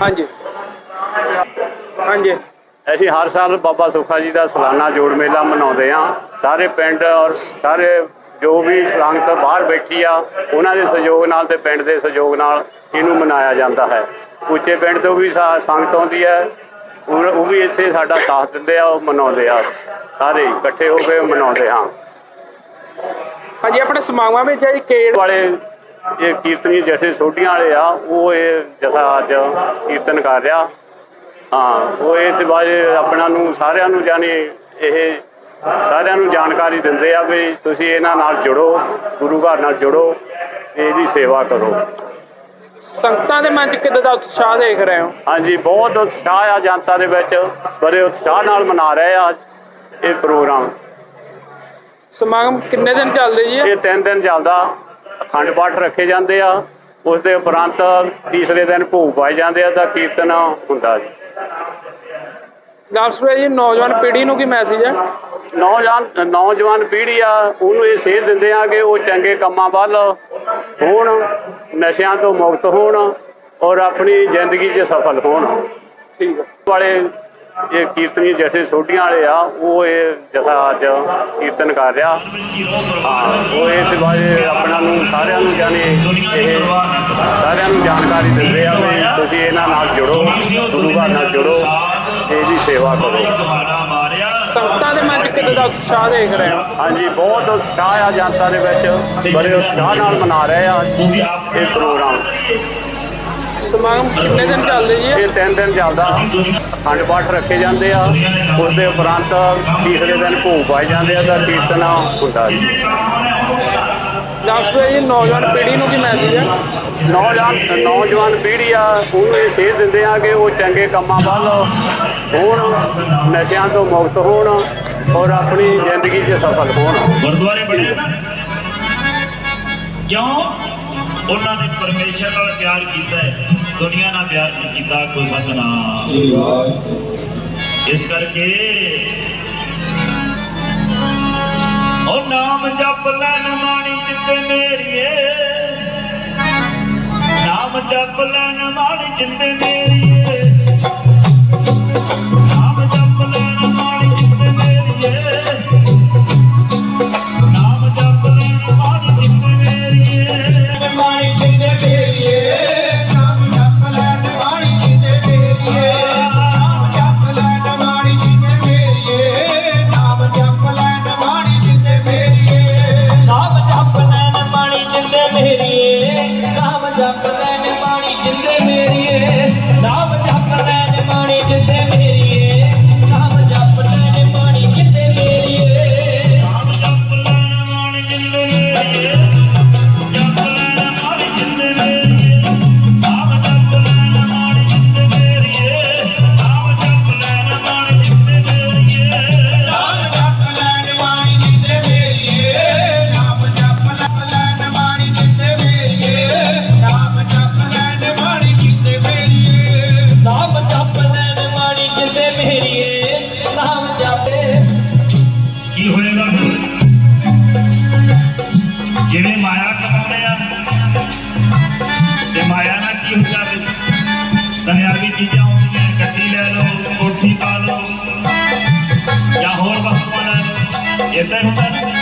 ਹਾਂਜੀ। ਅਸੀਂ ਹਰ ਸਾਲ ਬਾਬਾ ਸੁੱਖਾ ਜੀ ਦਾ ਸਾਲਾਨਾ ਜੋੜ ਮੇਲਾ ਮਨਾਉਂਦੇ ਆ ਸਾਰੇ ਪਿੰਡ ਔਰ ਸਾਰੇ ਜੋ ਵੀ ਸੰਗਤ ਬਾਹਰ ਬੈਠੀ ਆ ਉਹਨਾਂ ਦੇ ਸਹਿਯੋਗ ਨਾਲ ਤੇ ਪਿੰਡ ਦੇ ਸਹਿਯੋਗ ਨਾਲ ਇਹਨੂੰ ਮਨਾਇਆ ਜਾਂਦਾ ਹੈ। ਉੱਚੇ ਪਿੰਡ ਤੋਂ ਵੀ ਸੰਗਤ ਆਉਂਦੀ ਹੈ ਉਹ ਵੀ ਇੱਥੇ ਸਾਡਾ ਸਾਥ ਦਿੰਦੇ ਆ ਉਹ ਮਨਾਉਂਦੇ ਆ। ਸਾਰੇ ਇਕੱਠੇ ਹੋ ਕੇ ਮਨਾਉਂਦੇ ਹਾਂ। ਹਾਂਜੀ ਆਪਣੇ ਸਮਾਗਮਾਂ ਵਿੱਚ ਇਹ ਖੇਡ ਵਾਲੇ ਇਹ ਕੀਰਤਨੀ ਜੈਸੇ ਸੋਢੀਆਂ ਵਾਲੇ ਆ ਉਹ ਇਹ ਜਥਾ ਅੱਜ ਕੀਰਤਨ ਕਰ ਰਿਹਾ। ਹਾਂ ਉਹ ਇਹ ਤੇ ਬਾਅਦ ਆਪਣਾ ਨੂੰ ਸਾਰਿਆਂ ਨੂੰ ਜਾਨੀ ਇਹ ਸਾਰਿਆਂ ਨੂੰ ਜਾਣਕਾਰੀ ਦਿੰਦੇ ਆ ਵੀ ਤੁਸੀਂ ਇਹਨਾਂ ਨਾਲ ਜੁੜੋ ਗੁਰੂ ਘਰ ਨਾਲ ਜੁੜੋ ਤੇ ਇਹਦੀ ਸੇਵਾ ਕਰੋ। ਸੰਗਤਾਂ ਦੇ ਮਨ 'ਚ ਕਿੱਦਾਂ ਦਾ ਉਤਸ਼ਾਹ ਦੇਖ ਰਹੇ ਹੋ? ਹਾਂਜੀ ਬਹੁਤ ਉਤਸ਼ਾਹ ਆ ਜਨਤਾ ਦੇ ਵਿੱਚ ਬੜੇ ਉਤਸ਼ਾਹ ਨਾਲ ਮਨਾ ਰਹੇ ਆ ਇਹ ਪ੍ਰੋਗਰਾਮ। ਸਮਾਗਮ ਕਿੰਨੇ ਦਿਨ ਚੱਲਦੇ ਜੀ ਇਹ? ਇਹ ਤਿੰਨ ਦਿਨ ਚੱਲਦਾ। ਅਖੰਡ ਪਾਠ ਰੱਖੇ ਜਾਂਦੇ ਆ ਉਸ ਦੇ ਉਪਰੰਤ ਤੀਸਰੇ ਦਿਨ ਭੋਗ ਪਾਏ ਜਾਂਦੇ ਆ ਤਾਂ ਕੀਰਤਨ ਹੁੰਦਾ ਜੀ। ਲਾਸਟ ਵੇ ਜੀ ਨੌਜਵਾਨ ਪੀੜ੍ਹੀ ਨੂੰ ਕੀ ਮੈਸੇਜ ਹੈ? ਨੌਜਵਾਨ ਨੌਜਵਾਨ ਪੀੜ੍ਹੀ ਆ ਉਹਨੂੰ ਇਹ ਸੇਧ ਦਿੰਦੇ ਆ ਕਿ ਉਹ ਚੰਗੇ ਕੰਮਾਂ ਵੱਲ ਹੋਣ ਨਸ਼ਿਆਂ ਤੋਂ ਮੁਕਤ ਹੋਣ ਔਰ ਆਪਣੀ ਜ਼ਿੰਦਗੀ 'ਚ ਸਫਲ ਹੋਣ। ਠੀਕ ਹੈ ਵਾਲੇ ਇਹ ਕੀਰਤਨੀ ਜੈਸੇ ਸੋਢੀਆਂ ਵਾਲੇ ਆ ਉਹ ਇਹ ਜਥਾ ਅੱਜ ਕੀਰਤਨ ਕਰ ਰਿਹਾ। ਹਾਂ ਉਹ ਇਹ ਤੇ ਆਪਣਾ ਨੂੰ ਸਾਰਿਆਂ ਨੂੰ ਜਾਨੀ ਇਹ ਸਾਰਿਆਂ ਨੂੰ ਜਾਣਕਾਰੀ ਦਿੰਦੇ ਆ ਵੀ ਤੁਸੀਂ ਇਹਨਾਂ ਨਾਲ ਜੁੜੋ ਗੁਰੂ ਘਰ ਨਾਲ ਜੁੜੋ ਇਹਦੀ ਸੇਵਾ ਕਰੋ। ਸੰਗਤਾਂ ਦੇ 'ਚ ਕਿੱਦਾਂ ਦਾ ਉਤਸ਼ਾਹ ਦੇਖ ਰਹੇ ਹੋ? ਹਾਂਜੀ ਬਹੁਤ ਉਤਸ਼ਾਹ ਆ ਜਨਤਾ ਦੇ ਵਿੱਚ। ਬੜੇ ਉਤਸ਼ਾਹ ਨਾਲ ਮਨਾ ਰਹੇ ਆ ਇਹ ਪ੍ਰੋਗਰਾਮ। ਸਮਾਗਮ ਕਿੰਨੇ ਦਿਨ ਚੱਲਦੇ ਜੀ ਇਹ? ਤਿੰਨ ਦਿਨ ਚੱਲਦਾ। ਅਖੰਡ ਪਾਠ ਰੱਖੇ ਜਾਂਦੇ ਆ। ਉਸ ਦੇ ਉਪਰੰਤ ਤੀਸਰੇ ਦਿਨ ਭੋਗ ਪਾਏ ਜਾਂਦੇ ਆ ਤਾਂ ਕੀਰਤਨ ਹੁੰਦਾ ਜੀ। ਲਾਸਟ ਵੇ ਜੀ ਨੌਜਵਾਨ ਪੀੜ੍ਹੀ ਨੂੰ ਕੀ ਮੈਸੇਜ ਹੈ ਨੌਜਵਾਨ ਨੌਜਵਾਨ ਪੀੜ੍ਹੀ ਆ ਉਹਨੂੰ ਇਹ ਸੇਧ ਦਿੰਦੇ ਆ ਕਿ ਉਹ ਚੰਗੇ ਕੰਮਾਂ ਵੱਲ ਹੋਣ ਨਸ਼ਿਆਂ ਤੋਂ ਮੁਕਤ ਹੋਣ ਔਰ ਆਪਣੀ ਜ਼ਿੰਦਗੀ 'ਚ ਸਫਲ ਹੋਣ। ਗੁਰਦੁਆਰੇ ਬਣੇ। ਕਿਉਂ? ਉਹਨਾਂ ਨੇ ਪਰਮੇਸ਼ਰ ਨਾਲ ਪਿਆਰ ਕੀਤਾ ਹੈ। ਦੁਨੀਆ ਨਾਲ ਪਿਆਰ ਨਹੀਂ ਕੀਤਾ ਕੋ ਸਤਨਾਮ ਇਸ ਕਰਕੇ ਉਹ ਨਾਮ ਜਪ ਲੈਣ ਮਾਣੀ ਜਿੱਤੇ ਮੇਰੀਏ ਨਾਮ ਜਪ ਲੈਣ ਮਾਣੀ ਜਿੱਤੇ ਮੇਰੀਏ y eterna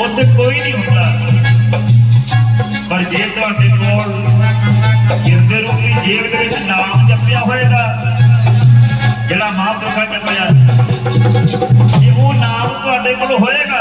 ਉੱਥੇ ਕੋਈ ਨਹੀਂ ਹੁੰਦਾ। ਪਰ ਜੇ ਤੁਹਾਡੇ ਕੋਲ ਗਿਰਦੇ ਰੂਪੀ ਜੇਬ ਦੇ ਵਿੱਚ ਨਾਮ ਜਪਿਆ ਹੋਏਗਾ, ਜਿਹੜਾ ਮਹਾਂਪੁਰਖਾਂ ਜਪਿਆ ਜੇ ਉਹ ਨਾਮ ਤੁਹਾਡੇ ਕੋਲ ਹੋਏਗਾ।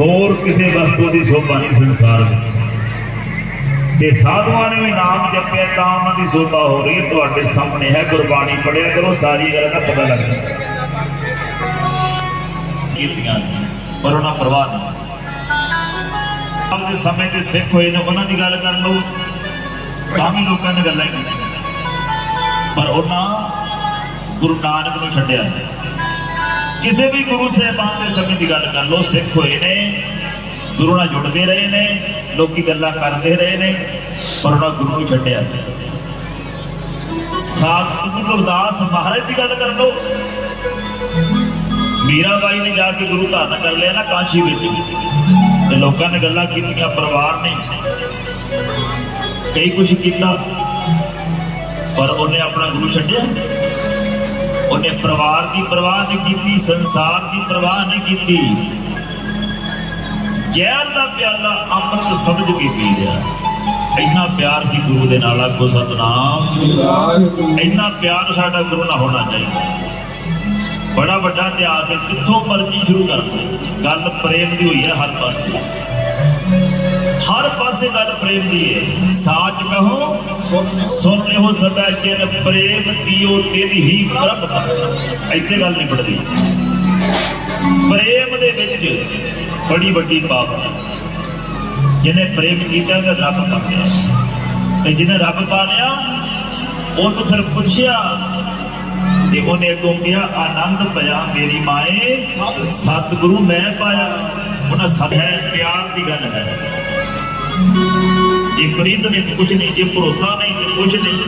ਹੋਰ ਕਿਸੇ ਵਸਤੂ ਦੀ ਸੋਭਾ ਨਹੀਂ ਸੰਸਾਰ ਵਿੱਚ। ਤੇ ਸਾਧੂਆਂ ਨੇ ਵੀ ਨਾਮ ਜਪਿਆ, ਤਾਂ ਉਹਨਾਂ ਦੀ ਸੋਭਾ ਹੋ ਰਹੀ ਤੁਹਾਡੇ ਸਾਹਮਣੇ ਹੈ ਗੁਰਬਾਣੀ ਪੜਿਆ ਕਰੋ, ਸਾਰੀ ਗੱਲ ਦਾ ਪਤਾ ਲੱਗ ਜਾਂਦਾ ਕੀਤੀਆਂ ਪਰ ਉਹਨਾਂ ਪਰਵਾਹ ਨਹੀਂ। ਆਪ ਦੇ ਸਮੇਂ ਦੇ ਸਿੱਖ ਹੋਏ ਨੇ, ਉਹਨਾਂ ਦੀ ਗੱਲ ਕਰ ਲਓ ਤਾਂ ਵੀ ਲੋਕਾਂ ਨੇ ਗੱਲਾਂ ਹੀ ਨਹੀਂ ਪਰ ਉਹਨਾਂ ਗੁਰੂ ਨਾਨਕ ਨੂੰ ਛੱਡਿਆ। ਕਿਸੇ ਵੀ ਗੁਰੂ ਸਾਹਿਬਾਨ ਦੇ ਸਮੇਂ ਦੀ ਗੱਲ ਕਰ ਲਓ, ਸਿੱਖ ਹੋਏ ਨੇ, ਗੁਰੂ ਨਾਲ ਜੁੜਦੇ ਰਹੇ ਨੇ, ਲੋਕੀ ਗੱਲਾਂ ਕਰਦੇ ਰਹੇ ਨੇ, ਪਰ ਉਹਨਾਂ ਗੁਰੂ ਨੂੰ ਛੱਡਿਆ ਨਹੀਂ। ਸਤਿਗੁਰੂ ਰਵਿਦਾਸ ਮਹਾਰਾਜ ਦੀ ਗੱਲ ਕਰ ਲਓ ਮੀਰਾਬਾਈ ਨੇ ਜਾ ਕੇ ਗੁਰੂ ਧਾਰਨ ਕਰ ਲਿਆ ਨਾ ਕਾਸ਼ੀ ਵਿੱਚ। ਤੇ ਲੋਕਾਂ ਨੇ ਗੱਲਾਂ ਕੀਤੀਆਂ, ਪਰਿਵਾਰ ਨੇ ਕਈ ਕੁਝ ਕੀਤਾ, ਪਰ ਉਹਨੇ ਆਪਣਾ ਗੁਰੂ ਛੱਡਿਆ। ਉਹਨੇ ਪਰਿਵਾਰ ਦੀ ਪਰਵਾਹ ਨਹੀਂ ਕੀਤੀ, ਸੰਸਾਰ ਦੀ ਪਰਵਾਹ ਨਹੀਂ ਕੀਤੀ। ਜ਼ਹਿਰ ਦਾ ਪਿਆਲਾ ਅੰਮ੍ਰਿਤ ਸਮਝ ਕੇ ਪੀ ਲਿਆ। ਇੰਨਾ ਪਿਆਰ ਸੀ ਗੁਰੂ ਦੇ ਨਾਲ, ਆਖੋ ਸਤਨਾਮ। ਇੰਨਾ ਪਿਆਰ ਸਾਡਾ ਗੁਰੂ ਨਾਲ ਹੋਣਾ ਚਾਹੀਦਾ। ਬੜਾ ਵੱਡਾ ਇਤਿਹਾਸ ਹੈ ਕਿੱਥੋਂ ਮਰਜ਼ੀ ਸ਼ੁਰੂ ਕਰ ਲਓ ਗੱਲ ਪ੍ਰੇਮ ਦੀ ਹੋਈ ਹੈ ਹਰ ਪਾਸੇ। ਹਰ ਪਾਸੇ ਗੱਲ ਪ੍ਰੇਮ ਦੀ ਹੈ ਸਾਚ ਕਹੋ ਸੁਣ ਲਿਓ ਸਦਾ ਜਿਨ ਪ੍ਰੇਮ ਕੀਓ ਤਿਨ ਹੀ ਪ੍ਰਭ ਭਗਤ। ਇੱਥੇ ਗੱਲ ਨਹੀਂ ਪ੍ਰੇਮ ਦੇ ਵਿੱਚ ਬੜੀ ਵੱਡੀ ਪਾਪ ਜਿਹਨੇ ਪ੍ਰੇਮ ਕੀਤਾ ਉਹ ਰੱਬ ਪਾ ਲਿਆ ਤੇ ਜਿਹਨੇ ਰੱਬ ਪਾ ਲਿਆ ਉਹਨੂੰ ਫਿਰ ਪੁੱਛਿਆ ਤੇ ਉਹਨੇ ਅੱਗੋਂ ਕਿਹਾ, ਆਨੰਦ ਪਿਆ ਮੇਰੀ ਮਾਏ, ਸਤਿਗੁਰੂ ਮੈਂ ਪਾਇਆ। ਉਹਨਾਂ ਸਭ ਹੈ, ਪਿਆਰ ਦੀ ਗੱਲ ਹੈ। ਜੇ ਪ੍ਰੀਤ ਨਹੀਂ ਤੇ ਕੁਝ ਨਹੀਂ, ਜੇ ਭਰੋਸਾ ਨਹੀਂ ਤੇ ਕੁਝ ਨਹੀਂ,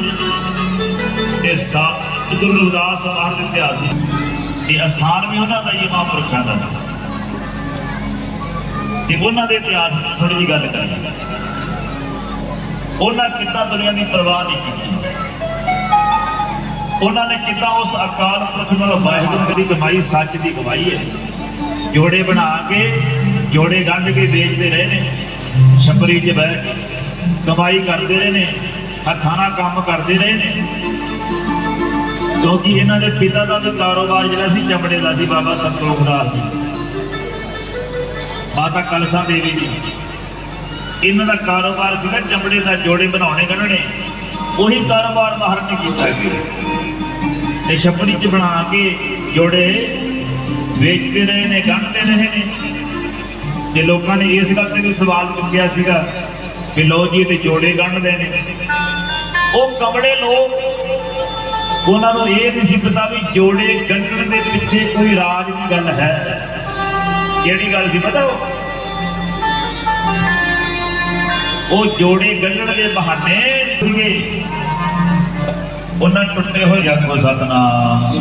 ਤੇ ਸਤਿਗੁਰੂ ਰਵਿਦਾਸ ਮਹਾਰਾਜ ਦੇ ਇਤਿਹਾਸ ਦੀ ਇਹ ਅਸਥਾਨ ਵੀ ਉਹਨਾਂ ਦਾ ਹੀ ਮਹਾਂਪੁਰਖਾਂ ਦਾ। ਤੇ ਉਹਨਾਂ ਦੇ ਇਤਿਹਾਸ ਦੀ ਥੋੜੀ ਜਿਹੀ ਗੱਲ ਕਰਾਂਗੇ ਉਹਨਾਂ ਕਿੱਦਾਂ ਦੁਨੀਆ ਦੀ ਪਰਵਾਹ ਨਹੀਂ ਕੀਤੀ। ਉਹਨਾਂ ਨੇ ਕਿੱਦਾਂ ਉਸ ਅਕਾਲ ਪੁਰਖ ਨਾਲ ਵਾਹਿਗੁਰੂ ਦੀ ਕਮਾਈ ਸੱਚ ਦੀ ਕਮਾਈ ਹੈ। ਜੋੜੇ ਬਣਾ ਕੇ, ਜੋੜੇ ਗੰਢ ਕੇ ਵੇਚਦੇ ਰਹੇ ਨੇ। ਛਪਰੀ 'ਚ ਬਹਿ ਕੇ ਕਮਾਈ ਕਰਦੇ ਰਹੇ ਨੇ ਹੱਥਾਂ ਨਾਲ ਕੰਮ ਕਰਦੇ ਰਹੇ ਨੇ। ਕਿਉਂਕਿ ਇਹਨਾਂ ਦੇ ਪਿਤਾ ਦਾ ਵੀ ਕਾਰੋਬਾਰ ਜਿਹੜਾ ਸੀ, ਚਮੜੇ ਦਾ ਸੀ ਬਾਬਾ ਸੰਤੋਖ ਦਾਸ ਜੀ। ਮਾਤਾ ਕਲਸਾ ਦੇਵੀ ਜੀ। ਇਹਨਾਂ ਦਾ ਕਾਰੋਬਾਰ ਸੀਗਾ ਚਮੜੇ ਦਾ, ਜੋੜੇ ਬਣਾਉਣੇ ਕੱਢਣੇ। ਉਹੀ ਕਾਰੋਬਾਰ ਬਾਹਰ ਨੇ ਕੀਤਾ ਗਿਆ ਤੇ ਛਪੜੀ 'ਚ ਬਣਾ ਕੇ ਜੋੜੇ ਵੇਚਦੇ ਰਹੇ ਨੇ ਗੰਢਦੇ ਰਹੇ ਨੇ। ਤੇ ਲੋਕਾਂ ਨੇ ਇਸ ਗੱਲ ਤੇ ਵੀ ਸਵਾਲ ਚੁੱਕਿਆ ਸੀਗਾ ਕਿ ਲੋ ਜੀ ਤੇ ਜੋੜੇ ਗੰਢਦੇ ਨੇ। ਉਹ ਕਮੜੇ ਲੋਕ ਉਹਨਾਂ ਨੂੰ ਇਹ ਨਹੀਂ ਸੀ ਪਤਾ ਵੀ ਜੋੜੇ ਗੰਢਣ ਦੇ ਪਿੱਛੇ ਕੋਈ ਰਾਜ ਦੀ ਗੱਲ ਹੈ। ਕਿਹੜੀ ਗੱਲ ਸੀ ਪਤਾ ਉਹ? ਉਹ ਜੋੜੇ ਗੰਢਣ ਦੇ ਬਹਾਨੇ ਸੀਗੇ। ਉਹਨਾਂ ਟੁੱਟੇ ਹੋਏ ਜਗੋ ਸਤਨਾਮ।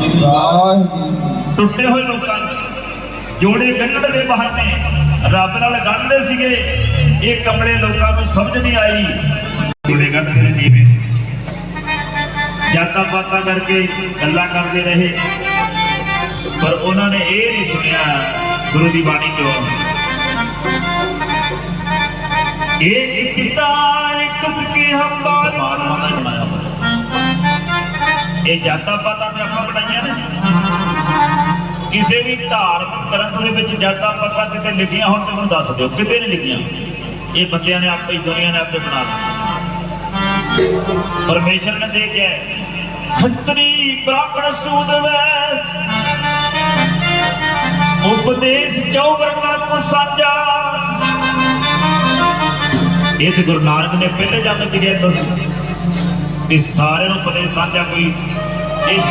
ਟੁੱਟੇ ਹੋਏ ਲੋਕਾਂ ਜੋੜੇ ਗੰਢਣ ਦੇ ਬਹਾਨੇ। ਰੱਬ ਨਾਲ ਗੰਢਦੇ ਸੀਗੇ। ਇਹ ਕਮਲੇ ਲੋਕਾਂ ਨੂੰ ਸਮਝ ਨਹੀਂ ਆਈ। ਜੋੜੇ ਗੰਢਦੇ ਨੇ ਨੀਵੇਂ ਜਾਤਾਂ ਪਾਤਾਂ ਕਰਕੇ ਗੱਲਾਂ ਕਰਦੇ ਰਹੇ। ਪਰ ਉਹਨਾਂ ਨੇ ਇਹ ਨਹੀਂ ਸੁਣਿਆ ਗੁਰੂ ਦੀ ਬਾਣੀ ਚੋਂ ਇਹ ਕਿਤਾ ਇੱਕ ਸਕੇ ਹੰਬਾਰ ਇਹ ਜਾਤਾਂ ਪਾਤਾਂ ਤੇ ਆਪਾਂ ਬਣਾਈਆਂ ਨੇ। ਕਿਸੇ ਵੀ ਧਾਰਮਿਕ ਗ੍ਰੰਥ ਦੇ ਵਿੱਚ ਜਾਤਾਂ ਪਾਤਾਂ ਕਿਤੇ ਲਿਖੀਆਂ ਹੋਣ ਤੇ ਮੈਨੂੰ ਦੱਸ ਦਿਓ, ਕਿਤੇ ਨਹੀਂ ਲਿਖੀਆਂ। ਇਹ ਬੰਦਿਆਂ ਨੇ ਆਪੇ ਹੀ ਦੁਨੀਆ ਨੇ ਆਪੇ ਬਣਾ ਦਿੱਤੀਆਂ ਪਰਮੇਸ਼ਰ ਨੇ ਦੇ ਖੱਤਰੀ ਬ੍ਰਾਹਮਣ ਸੂਦ ਵੈਸ, ਉਪਦੇਸ਼ ਕਿਉ ਵਰਨਾ ਕੋ ਸਾਜਾ ਇਹ ਤੇ ਗੁਰੂ ਨਾਨਕ ਨੇ ਪਹਿਲੇ ਜਨਮ ਚ ਗਿਆ ਦੱਸ ਕਿ ਸਾਰਿਆਂ ਨੂੰ ਉਪਦੇਸ਼ ਸਾਂਝਾ ਕੋਈ ਇਹ